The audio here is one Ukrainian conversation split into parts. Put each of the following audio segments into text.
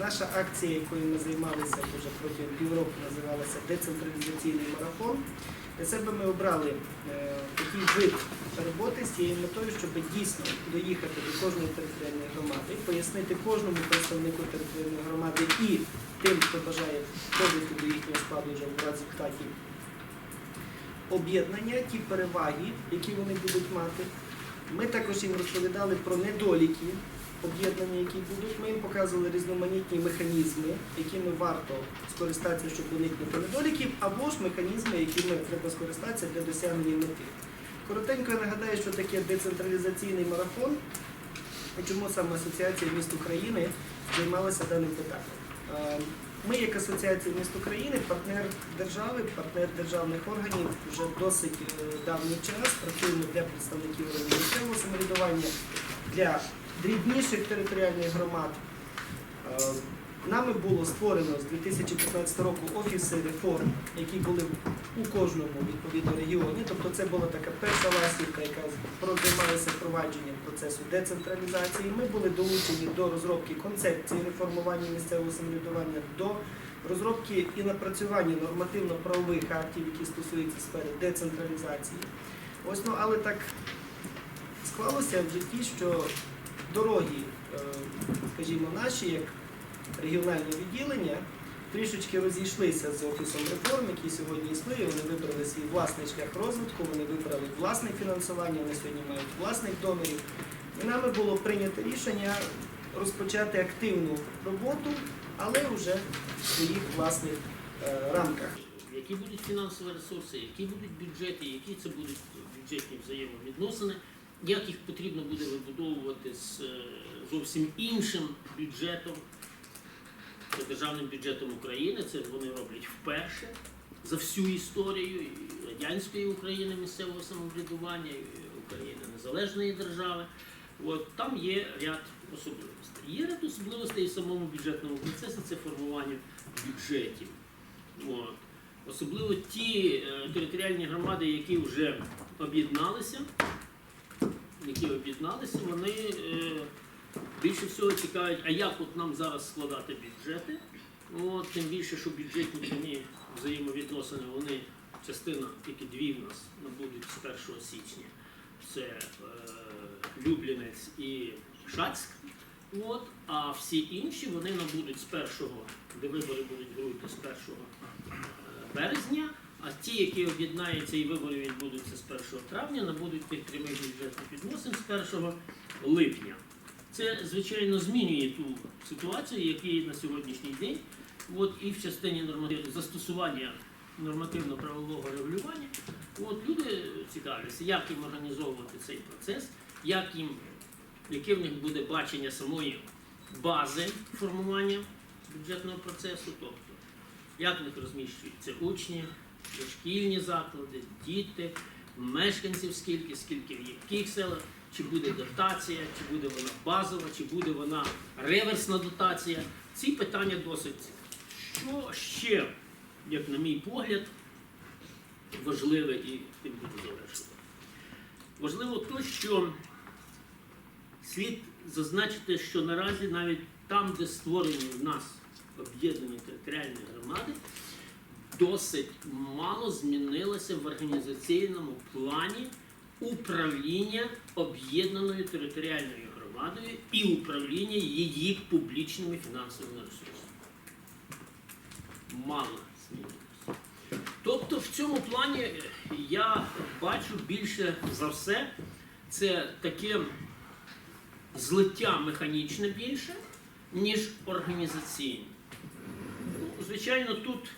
Наша акція, якою ми займалися вже протягом півроку, називалася Децентралізаційний марафон. Для себе ми обрали е, такий вид роботи з цією метою, щоб дійсно доїхати до кожної територіальної громади, пояснити кожному представнику територіальної громади і тим, хто бажає входити до їхнього складу вже в птахів, об'єднання, ті переваги, які вони будуть мати. Ми також їм розповідали про недоліки об'єднання, які будуть. Ми їм показували різноманітні механізми, якими варто скористатися, щоб уникнути недоліків, або ж механізми, якими треба скористатися для досягнення мети. Коротенько я нагадаю, що таке децентралізаційний марафон і чому саме Асоціація міст України займалася даним питанням. Е, Ми, як Асоціація міст України, партнер держави, партнер державних органів вже досить е, давній час. Працюємо для представників місцевого самоврядування, для дрібніших територіальних громад. Е, Нами було створено з 2015 року офіси реформ, які були у кожному відповідно регіоні. Тобто це була така перша ластівка, яка займалася впровадженням процесу децентралізації. Ми були долучені до розробки концепції реформування місцевого самоврядування, до розробки і напрацювання нормативно-правових актів, які стосуються сфери децентралізації. Ось ну, але так склалося в житті, що дороги, е, скажімо, наші, як регіональне відділення, трішечки розійшлися з офісом реформ, який сьогодні існує. Вони вибрали свій власний шлях розвитку, вони вибрали власне фінансування, вони сьогодні мають власних донорів. І нами було прийнято рішення розпочати активну роботу, але вже в своїх власних е, рамках. Які будуть фінансові ресурси, які будуть бюджети, які це будуть бюджетні взаємовідносини, як їх потрібно буде вибудовувати з е, зовсім іншим бюджетом, це державним бюджетом України. Це вони роблять вперше за всю історію і радянської України місцевого самоврядування, і України незалежної держави. От там є ряд особливостей. Є ряд особливостей і самому бюджетному процесі, це формування бюджетів. От. Особливо ті е, територіальні громади, які вже об'єдналися, які об'єдналися, вони е, більше всього цікавить, а як от нам зараз складати бюджети. От, тим більше, що бюджетні прямі взаємовідносини, вони частина, тільки дві в нас набудуть з 1 січня. Це е, Люблінець і Шацьк. От, а всі інші вони набудуть з першого, де вибори будуть грудні, з першого е, березня, а ті, які об'єднаються і вибори відбудуться з 1 травня, набудуть тих прямих бюджетних відносин з 1 липня. Це, звичайно, змінює ту ситуацію, яка є на сьогоднішній день. От, і в частині норматив... застосування нормативно-правового регулювання. От, люди цікавляться, як їм організовувати цей процес, як їм, яке в них буде бачення самої бази формування бюджетного процесу, тобто як в них розміщуються учні, дошкільні заклади, діти, мешканців скільки, скільки в яких селах, чи буде дотація, чи буде вона базова, чи буде вона реверсна дотація. Ці питання досить. Що ще, як на мій погляд, важливе і тим буду завершувати. Важливо то, що слід зазначити, що наразі навіть там, де створені в нас об'єднані територіальні громади, досить мало змінилося в організаційному плані управління об'єднаною територіальною громадою і управління її публічними фінансовими ресурсами. Мало змінилося. Тобто в цьому плані я бачу більше за все це таке злиття механічне більше, ніж організаційне. Ну, звичайно, тут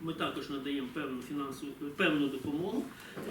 ми також надаємо певну фінансову певну допомогу,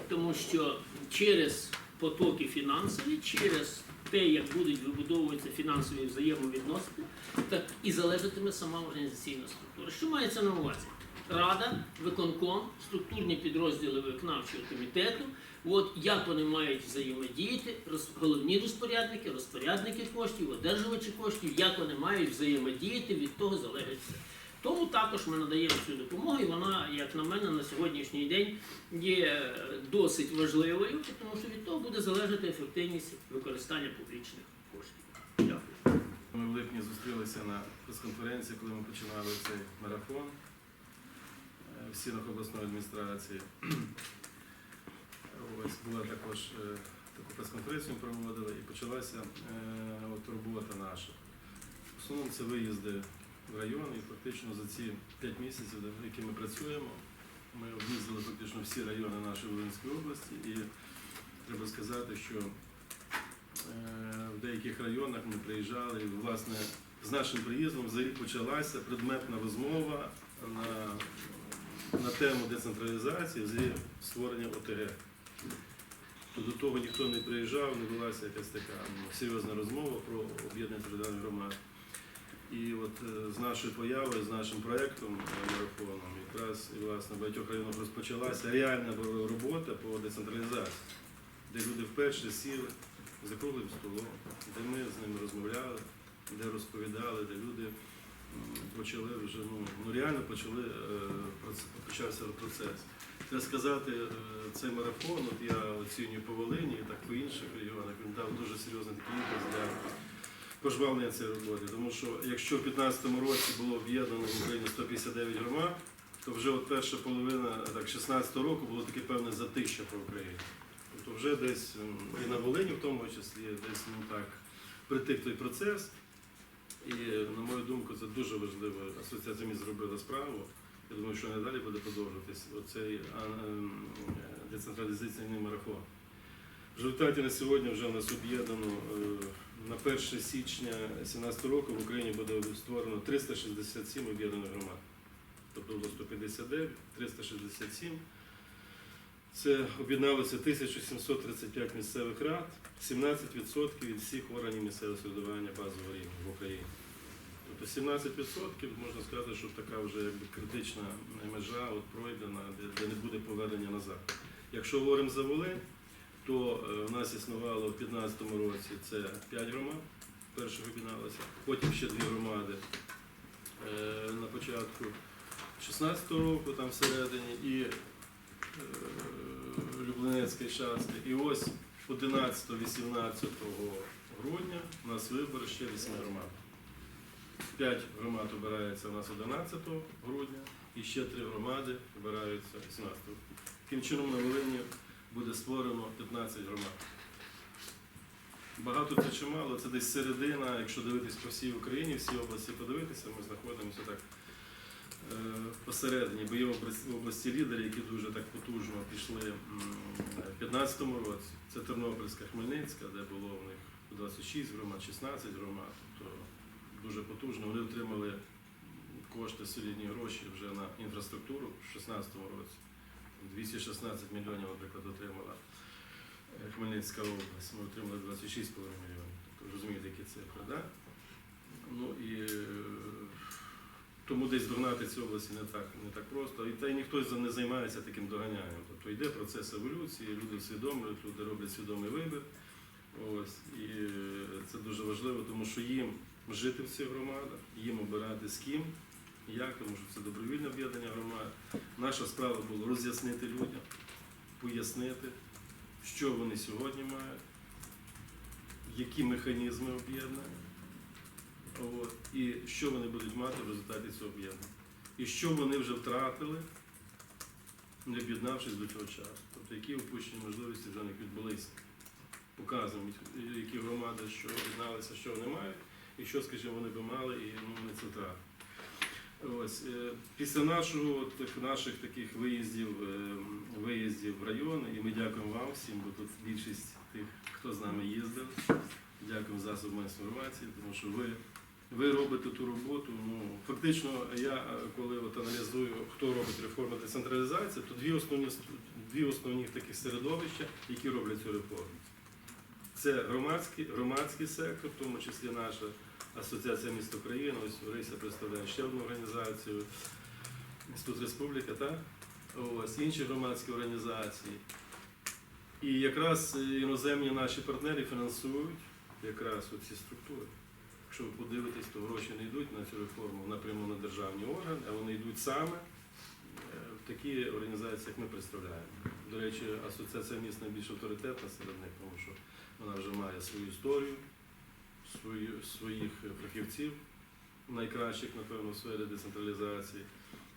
тому що через потоки фінансові, через те, як будуть вибудовуватися фінансові взаємовідносини, так і залежатиме сама організаційна структура. Що мається на увазі? Рада, виконком, структурні підрозділи виконавчого комітету. От як вони мають взаємодіяти, роз- головні розпорядники, розпорядники коштів, одержувачі коштів, як вони мають взаємодіяти, від того залежить все. Тому також ми надаємо цю допомогу, і вона, як на мене, на сьогоднішній день є досить важливою, тому що від того буде залежати ефективність використання публічних коштів. Дякую. ми в липні зустрілися на прес-конференції, коли ми починали цей марафон е, в стінах обласної адміністрації. Ось була також е, таку прес-конференцію проводили і почалася е, от робота наша. В основному це виїзди район і фактично за ці 5 місяців, які ми працюємо, ми об'їздили фактично всі райони нашої Волинської області і треба сказати, що е, в деяких районах ми приїжджали, і, власне, з нашим приїздом почалася предметна розмова на, на тему децентралізації, взагалі створення ОТГ. До того ніхто не приїжджав, не велася якась така серйозна розмова про об'єднання територіальних громад. І от е, з нашою появою, з нашим проєктом е, марафоном, якраз і власне в багатьох районах розпочалася реальна робота по децентралізації, де люди вперше сіли за круглим столом, де ми з ними розмовляли, де розповідали, де люди почали вже ну, ну реально почали е, почався процес. Треба сказати, цей марафон, от я оцінюю по Волині і так по інших регіонах, він дав дуже серйозний такий для пожвавлення цієї роботи. Тому що якщо в 2015 році було об'єднано в Україні 159 громад, то вже от перша половина так, 16 року було таке певне затища по Україні. Тобто вже десь і на Волині, в тому числі, десь ну так притих той процес. І, на мою думку, це дуже важливо. Асоціація міст зробила справу. Я думаю, що надалі буде продовжуватись оцей ем, децентралізаційний марафон. В результаті на сьогодні вже у нас об'єднано е, на 1 січня 2017 року в Україні буде створено 367 об'єднаних громад. Тобто було 159, 367. Це об'єдналося 1735 місцевих рад, 17% від всіх органів місцевого самоврядування базового рівня в Україні. Тобто 17% можна сказати, що така вже якби критична межа от пройдена, де, не буде повернення назад. Якщо говоримо за Волинь, то е, у нас існувало в 2015 році це 5 громад, перших об'єдналося, потім ще дві громади е, на початку 16 року, там всередині, і е, Люблинецька і ось 11-18 грудня у нас вибори ще 8 громад. 5 громад обирається у нас 11 грудня і ще 3 громади обираються 18. Таким чином на Волині буде створено 15 громад. Багато це чи мало, це десь середина, якщо дивитись по всій Україні, всі області подивитися, ми знаходимося так е, посередині, бо є області, області лідери, які дуже так потужно пішли в 2015 році. Це Тернопільська, Хмельницька, де було в них 26 громад, 16 громад. Тобто дуже потужно. Вони отримали кошти, солідні гроші вже на інфраструктуру в 2016 році. 216 мільйонів, наприклад, отримала е, Хмельницька область. Ми отримали 26,5 мільйонів. Тобто розумієте, які цифри, да? Ну і е, тому десь догнати цю область не так, не так просто. І та й ніхто не займається таким доганянням. Тобто йде процес еволюції, люди усвідомлюють, люди роблять свідомий вибір. Ось, і е, це дуже важливо, тому що їм жити в цих громадах, їм обирати з ким, як, тому що це добровільне об'єднання громад. Наша справа була роз'яснити людям, пояснити, що вони сьогодні мають, які механізми об'єднання, і що вони будуть мати в результаті цього об'єднання. І що вони вже втратили, не об'єднавшись до цього часу. Тобто які упущені можливості вже них відбулися. Показуємо, які громади, що об'єдналися, що вони мають, і що, скажімо, вони би мали, і ну, вони це втратили. Ось е, після нашого наших таких виїздів, е, виїздів в райони, і ми дякуємо вам всім, бо тут більшість тих, хто з нами їздив. Дякуємо засобам інформації, тому що ви, ви робите ту роботу. Ну фактично, я е, коли от аналізую, хто робить реформу децентралізації, то дві основні дві основні таких середовища, які роблять цю реформу. Це громадський, громадський сектор, в тому числі наша Асоціація міст України, ось Орися представляє ще одну організацію, Інститут Республіка, так? Ось інші громадські організації. І якраз іноземні наші партнери фінансують якраз ці структури. Якщо ви подивитесь, то гроші не йдуть на цю реформу напряму на державні органи, а вони йдуть саме е, в такі організації, як ми представляємо. До речі, асоціація міст найбільш авторитетна серед них, тому що вона вже має свою історію, своїх фахівців, найкращих, напевно, в сфері децентралізації.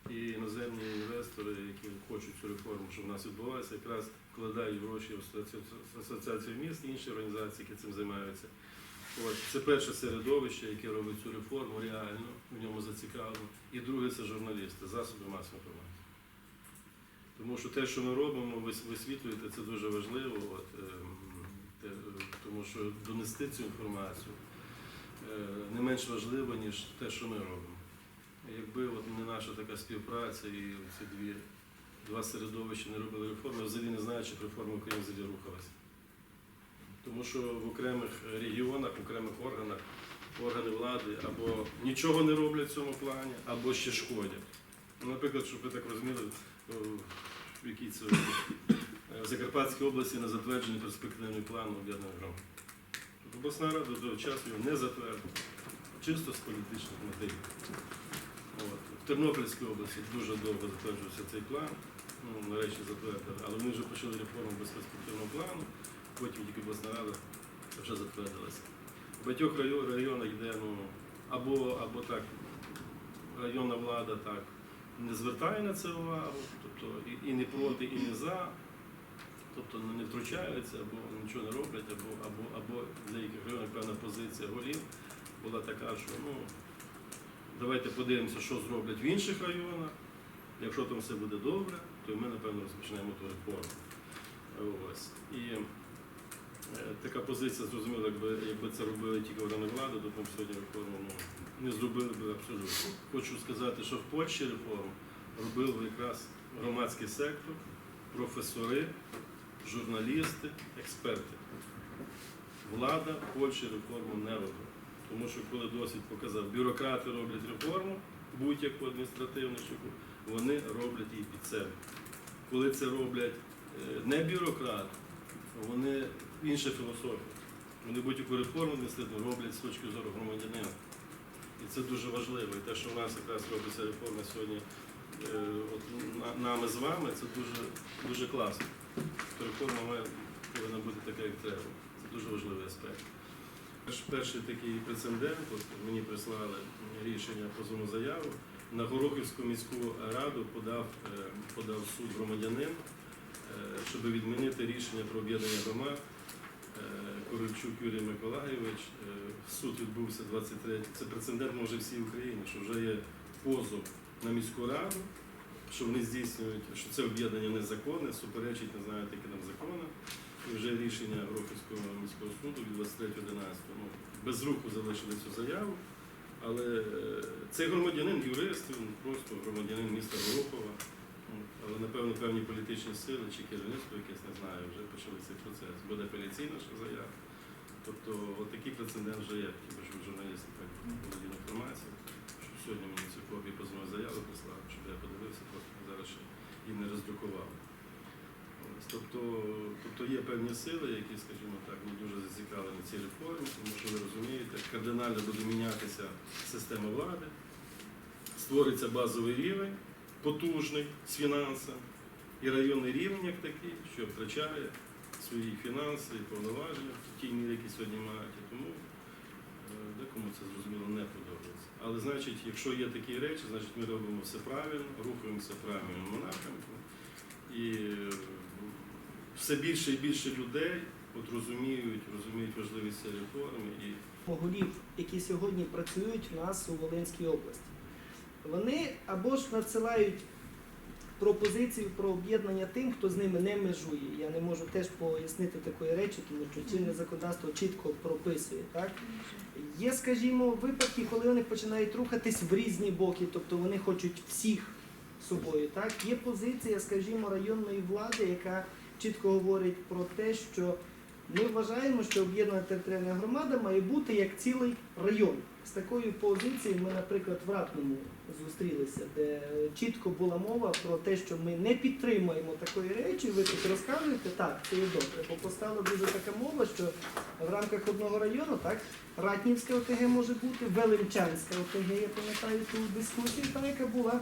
І іноземні інвестори, які хочуть цю реформу, щоб в нас відбулася, якраз вкладають гроші в асоціацію, міст і інші організації, які цим займаються. От. Це перше середовище, яке робить цю реформу реально, в ньому зацікавлено. І друге це журналісти, засоби масової інформації. Тому що те, що ми робимо, ви висвітлюєте, це дуже важливо, от, ем, е, тому що донести цю інформацію е, не менш важливо, ніж те, що ми робимо. Якби от не наша така співпраця і ці дві, два середовища не робили реформи, я взагалі не знаю, чи реформа в Україні взагалі рухалася. Тому що в окремих регіонах, в окремих органах органи влади або нічого не роблять в цьому плані, або ще шкодять. Ну, Наприклад, щоб ви так розуміли, в якій це е, в Закарпатській області на затверджений перспективний план об'єднаних громад. Обласна рада до того часу його не затвердила, чисто з політичних мотивів. От. В Тернопільській області дуже довго затверджувався цей план, ну, нарешті затвердили, але вони вже почали реформу без перспективного плану, потім тільки обласна рада вже затвердилася. В багатьох районах йде ну, або, або так, районна влада так не звертає на це увагу, тобто і, і не проти, і не за, тобто ну, не втручаються, або нічого не роблять, або, або, або в деяких районах певна позиція голів була така, що ну, давайте подивимося, що зроблять в інших районах. Якщо там все буде добре, то ми, напевно, розпочнемо ту реформу. Ось. І е, така позиція, зрозуміло, якби, якби це робили тільки органи влади, то ми сьогодні реформу ну, не зробили б абсолютно. Хочу сказати, що в Польщі реформу робив якраз громадський сектор, професори, журналісти, експерти. Влада Польщі реформу не робила. Тому що коли досвід показав, бюрократи роблять реформу, будь-яку адміністративну вони роблять її під себе. Коли це роблять е, не бюрократи, вони інша філософія. Вони будь-яку реформу адміністративну роблять з точки зору громадянина. І це дуже важливо. І те, що в нас якраз робиться реформа сьогодні е, от, нами з вами, це дуже, дуже класно. Реформа має повинна бути така, як треба. Це дуже важливий аспект. Перш- Перший такий прецедент, от мені прислали рішення позовну заяву. На Горохівську міську раду подав, е, подав суд громадянин, е, щоб відмінити рішення про об'єднання громад. Е, Корольчук Юрій Миколайович. Е, Суд відбувся 23. Це прецедент може всій Україні, що вже є позов на міську раду, що вони здійснюють, що це об'єднання незаконне, суперечить, не знаю, такі там закони. І вже рішення Горохівського міського суду від 23.11. Ну, без руху залишили цю заяву. Але е, цей громадянин, юрист, він просто громадянин міста Горохова. Але, напевно, певні політичні сили чи керівництво якесь не знаю, вже почали цей процес. Буде апеляційна заява. Тобто от такий прецедент вже є, щоб журналісти так володіли інформацією, сьогодні мені цю копію позовної заяви прислали, щоб я подивився, просто зараз ще її не роздрукував. Тобто, тобто є певні сили, які, скажімо так, не дуже зацікавлені цій реформі, тому що ви розумієте, кардинально буде мінятися система влади, створиться базовий рівень, потужний з фінансами, і районний рівень як такий, що втрачає свої фінанси і повноваження в тій мірі, які сьогодні мають. І тому е, декому це зрозуміло не подобається. Але значить, якщо є такі речі, значить ми робимо все правильно, рухаємося в правильному напрямку. І е, все більше і більше людей от розуміють, розуміють важливість реформи і Погорів, які сьогодні працюють у нас у Волинській області. Вони або ж надсилають пропозицію про об'єднання тим, хто з ними не межує. Я не можу теж пояснити такої речі, тому що чинне законодавство чітко прописує. Так? Є, скажімо, випадки, коли вони починають рухатись в різні боки, тобто вони хочуть всіх собою. Так? Є позиція, скажімо, районної влади, яка чітко говорить про те, що ми вважаємо, що об'єднана територіальна громада має бути як цілий район. З такою позицією ми, наприклад, в Ратному зустрілися, де чітко була мова про те, що ми не підтримуємо такої речі. Ви тут розказуєте, так, це є добре, бо постала дуже така мова, що в рамках одного району, так, Ратнівська ОТГ може бути, Велимчанська ОТГ, я пам'ятаю ту дискусію, та яка була.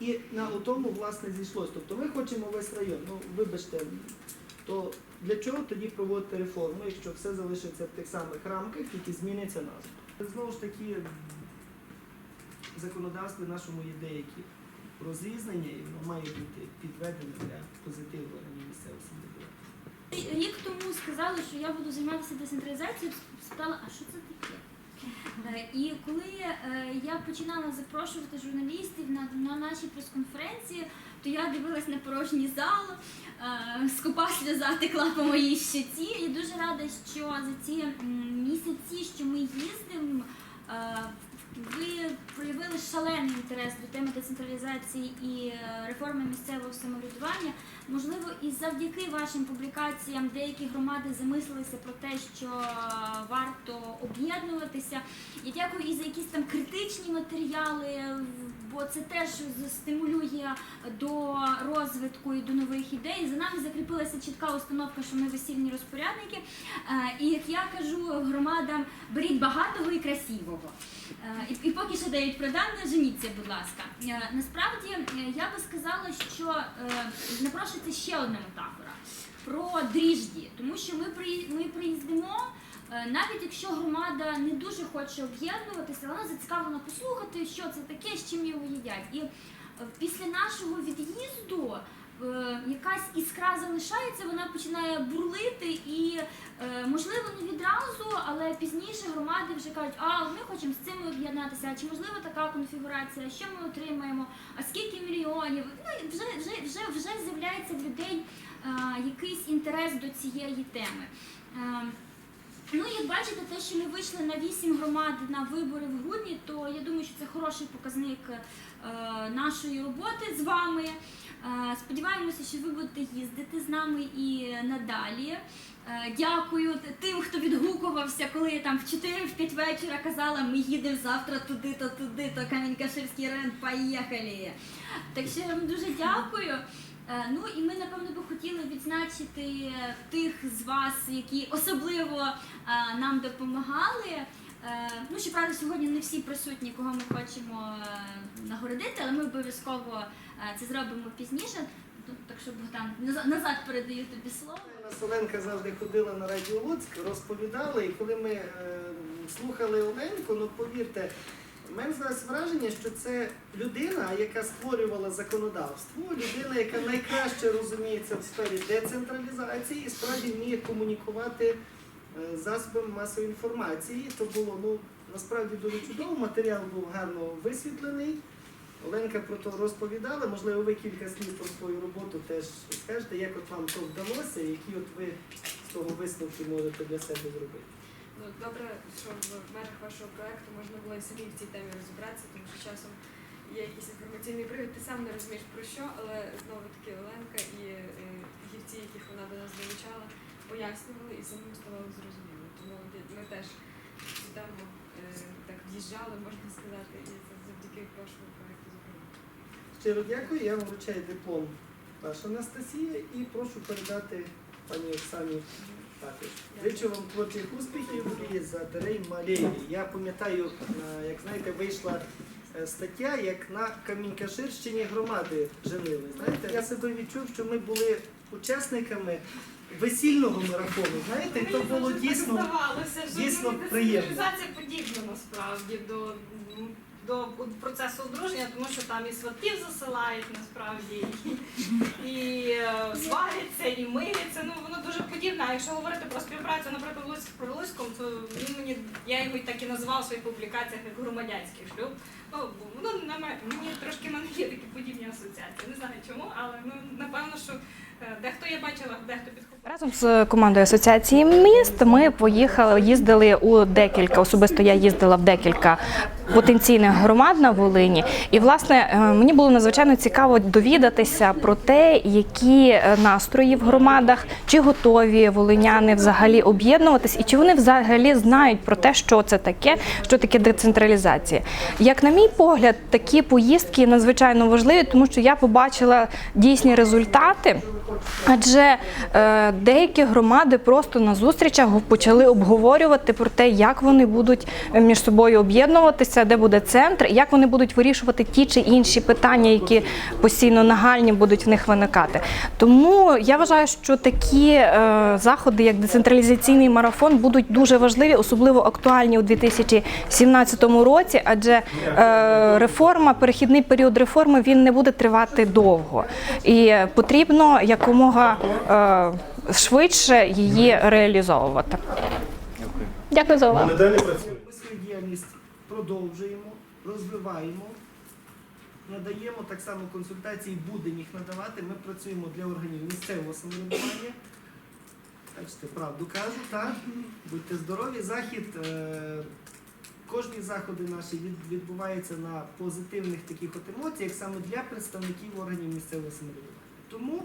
І на тому, власне, зійшлось. Тобто ми хочемо весь район. Ну, вибачте, то для чого тоді проводити реформу, якщо все залишиться в тих самих рамках, тільки зміниться назва? Знову ж таки, в законодавстві нашому є деякі розрізнення, і воно має бути підведене для позитивного рівня місцевого самоврядування. Рік тому сказали, що я буду займатися децентралізацією, спитала, а що це таке? Е, І коли е, я починала запрошувати журналістів на, на наші прес-конференції, то я дивилась на порожній зал, е, скупа сльоза текла по моїй щиті. І дуже рада, що за ці місяці, що ми їздимо, е, ви проявили шалений інтерес до теми децентралізації і е, реформи місцевого самоврядування. Можливо, і завдяки вашим публікаціям деякі громади замислилися про те, що варто об'єднуватися. Я дякую і за якісь там критичні матеріали, бо це теж стимулює до розвитку і до нових ідей. За нами закріпилася чітка установка, що ми весільні розпорядники. Е, І як я кажу громадам, беріть багатого і красивого. Е, І, поки ще дають продане, женіться, будь ласка. Е, Насправді я би сказала, що е, напрошується ще одна метафора про дріжді, тому що ми ми приїздимо. е, Навіть якщо громада не дуже хоче об'єднуватися, вона зацікавлена послухати, що це таке, з чим його їдять. І е, після нашого від'їзду якась іскра залишається, вона починає бурлити і Е, Можливо, не відразу, але пізніше громади вже кажуть, а ми хочемо з цим об'єднатися, чи можливо така конфігурація, що ми отримаємо, а скільки мільйонів. Ну вже вже вже вже з'являється в людей е, якийсь інтерес до цієї теми. Е, Ну, як бачите, те, що ми вийшли на вісім громад на вибори в грудні, то я думаю, що це хороший показник е, нашої роботи з вами. Е, Сподіваємося, що ви будете їздити з нами і надалі. Е, Дякую тим, хто відгукувався, коли я там в 4-5 вечора казала, ми їдемо завтра туди-то, туди-то, Камінь-Каширський район, поїхали. Так що я вам дуже дякую. Е, Ну і ми напевно би хотіли відзначити тих з вас, які особливо нам допомагали. Ну, щоправда, сьогодні не всі присутні, кого ми хочемо нагородити, але ми обов'язково це зробимо пізніше. Ну, Так що Богдан, назад- передаю тобі слово. Соленка завжди ходила на радіо Луцьк, розповідала, і коли ми е, слухали Оленку, ну повірте, в мене зараз враження, що це людина, яка створювала законодавство, людина, яка найкраще розуміється в сфері децентралізації і справді вміє комунікувати е, засобами масової інформації. То було ну насправді дуже чудово. Матеріал був гарно висвітлений. Оленка про то розповідала. Можливо, ви кілька слів про свою роботу теж скажете, як от вам то вдалося, які от ви з того висновки можете для себе зробити. Ну, добре, що в межах вашого проекту можна було і самі в цій темі розібратися, тому що часом є якийсь інформаційний привід, ти сам не розумієш про що, але знову таки Оленка і е, гівці, яких вона до нас долучала, пояснювали і самим ставало зрозуміло. Тому ми теж сюдемо так в'їжджали, можна сказати, і це завдяки вашому зокрема. Щиро дякую, я вручаю диплом ваш Анастасія і прошу передати пані Оксані також. Зичу вам творчих успіхів і за Дарей Малєєві. Я пам'ятаю, е, як знаєте, вийшла е, стаття, як на Камінь-Каширщині громади женили. Знаєте, я себе відчув, що ми були учасниками весільного марафону. Знаєте, і то було дійсно. дійсно приємно. децентралізація подібна насправді до, до процесу одруження, тому що там і сватів засилають насправді, і, і е, сваряться, і миряться. Ну воно дуже подібне. А якщо говорити про співпрацю, наприклад, з Прилуцьком, то він мені я його так і назвав в своїх публікаціях як громадянський шлюб. Ну воно на мені трошки мене є такі подібні асоціації. Не знаю чому, але ну напевно, що дехто я бачила, дехто підхопив. Разом з командою асоціації міст ми поїхали, їздили у декілька. Особисто я їздила в декілька потенційних громад на Волині. І власне е, мені було надзвичайно цікаво довідатися про те, які е, настрої в громадах, чи готові волиняни взагалі об'єднуватись, і чи вони взагалі знають про те, що це таке, що таке децентралізація. Як на мій погляд, такі поїздки надзвичайно важливі, тому що я побачила дійсні результати. Адже е, деякі громади просто на зустрічах почали обговорювати про те, як вони будуть е, між собою об'єднуватися де буде центр, як вони будуть вирішувати ті чи інші питання, які постійно нагальні будуть в них виникати. Тому я вважаю, що такі е, заходи, як децентралізаційний марафон, будуть дуже важливі, особливо актуальні у 2017 році, адже е, реформа, перехідний період реформи, він не буде тривати довго, і потрібно якомога е, швидше її реалізовувати. Дякую. Дякую за увагу. Ми далі працюємо. Ми свою діяльність продовжуємо, розвиваємо, надаємо так само консультації, будемо їх надавати. Ми працюємо для органів місцевого самоврядування. Бачите, правду кажу, так? Будьте здорові. Захід, е, кожні заходи наші відбуваються на позитивних таких от емоціях саме для представників органів місцевого самоврядування. Тому,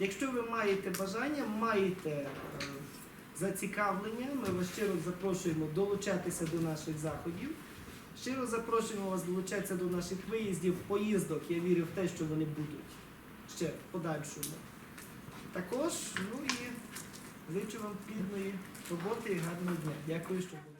якщо ви маєте бажання, маєте е, зацікавлення, ми вас щиро запрошуємо долучатися до наших заходів. Щиро запрошуємо вас долучатися до наших виїздів, поїздок. Я вірю в те, що вони будуть ще в подальшому. Також, ну і зичу вам плідної роботи і гарного дня. Дякую, що були.